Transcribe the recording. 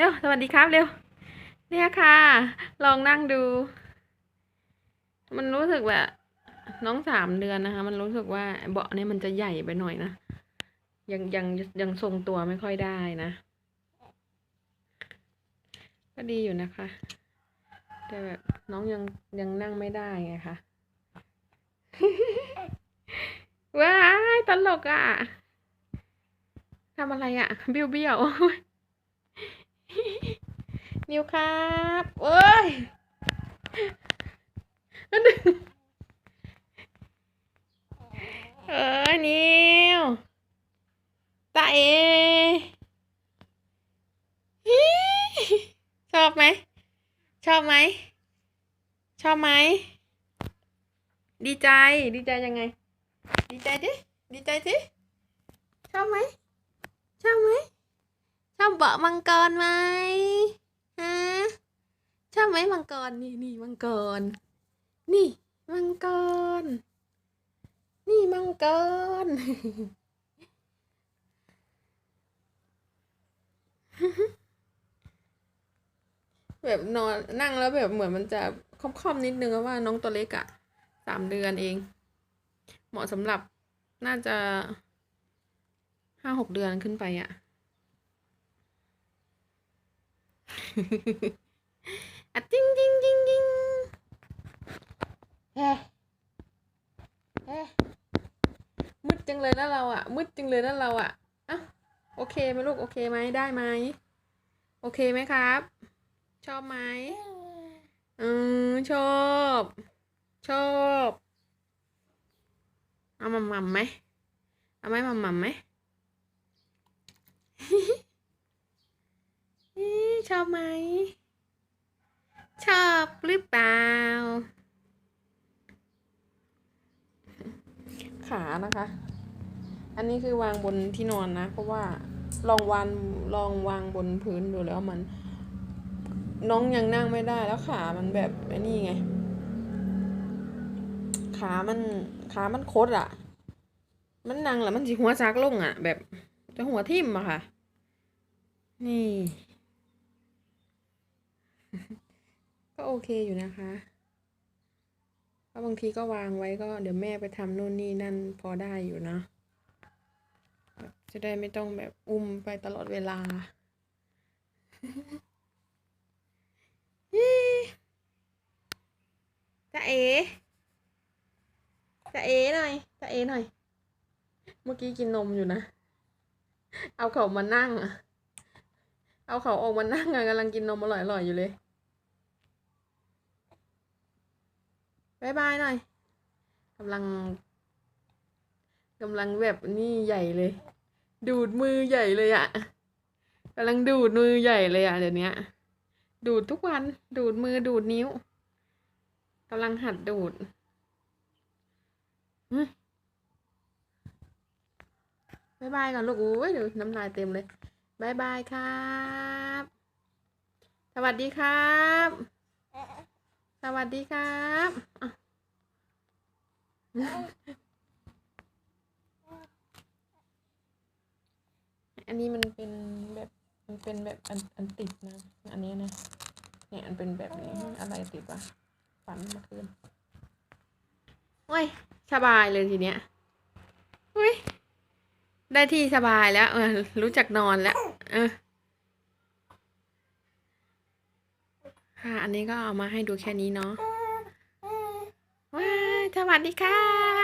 เร็วสวัสดีครับเร็ว เนี่ยค่ะ ลองนั่งดู มันรู้สึกแบบน้องสามเดือนนะคะ มันรู้สึกว่าเบาะเนี่ยมันจะใหญ่ไปหน่อยนะยังยังยังทรงตัวไม่ค่อยได้นะก็ดีอยู่นะคะ แต่แบบน้องยังยังนั่งไม่ได้ไงคะว้ายตลกอะทำอะไรอะ เบี้ยวเบี้ยว นิวครับโอ้ยเออนิวตาเอชอบไหม ชอบไหม ชอบไหม ดีใจ ดีใจยังไง ดีใจดิ ดีใจดิชอบไหม ชอบไหม ชอบเบาะมังกรไหม ฮะชอบไหมมังกรนี่นี่มังกร นี่มังกร นี่มังกรแบบนอนนั่งแล้วแบบเหมือนมันจะค่อมๆนิดนึงว่าน้องตัวเล็กอะสามเดือนเอง เหมาะสำหรับน่าจะห้าหกเดือนขึ้นไปอะ อะจิงจิงจิงจิงเฮ้เฮ้มืดจังเลยนะเราอะมืดจังเลยนะเราอะอะโอเคไหมลูกโอเคไหมได้ไหมโอเคไหมครับ ชอบไหมอืมชอบ ชอบเอามัมมัมไหมเอาไหมมัมมัมไหม ชอบไหม ชอบหรือเปล่า ขานะคะ อันนี้คือวางบนที่นอนนะ เพราะว่าลองวันลองวางบนพื้นดูแล้วมัน น้องยังนั่งไม่ได้แล้วขามันแบบไอ้นี่ไง ขามันขามันโคดอะ่ะ มันนั่งแล้วมันสิหัวซักลงอะ่ะ แบบจะหัวทิ่มอะค่ะ นี่ ก็โอเคอยู่นะคะก็บางทีก็วางไว้ก็เดี๋ยวแม่ไปทำนู่นนี่นั่นพอได้อยู่นะ จะได้ไม่ต้องแบบอุ้มไปตลอดเวลาจะเอจะเอหน่อยจะเอหน่อย เมื่อกี้กินนมอยู่นะ เอาเขามานั่ง เอาเขาออกมานั่งกำลังกินนมอร่อยๆอยู่เลย บายบายหน่อยกำลังกำลังแบบนี่ใหญ่เลย ดูดมือใหญ่เลยอะกำลังดูดมือใหญ่เลยอะเดี๋ยวนี้ดูดทุกวันดูดมือดูดนิ้วกำลังหัดดูดบายบายก่อนลูกอุ้ยเดี๋ยวน้ำลายเต็มเลยบายบายครับ สวัสดีครับ สวัสดีครับอะอันนี้มันเป็นแบบมันเป็นแบบอันอันติดนะ อันนี้นะ เนี่ยอันเป็นแบบนี้อะไรติดวะฝันเมื่อคืนโอ้ยสบายเลยทีเนี้ยอุ้ยได้ที่สบายแล้วเออรู้จักนอนแล้ว เออ ค่ะ อันนี้ก็เอามาให้ดูแค่นี้เนาะว้าสวัสดีค่ะ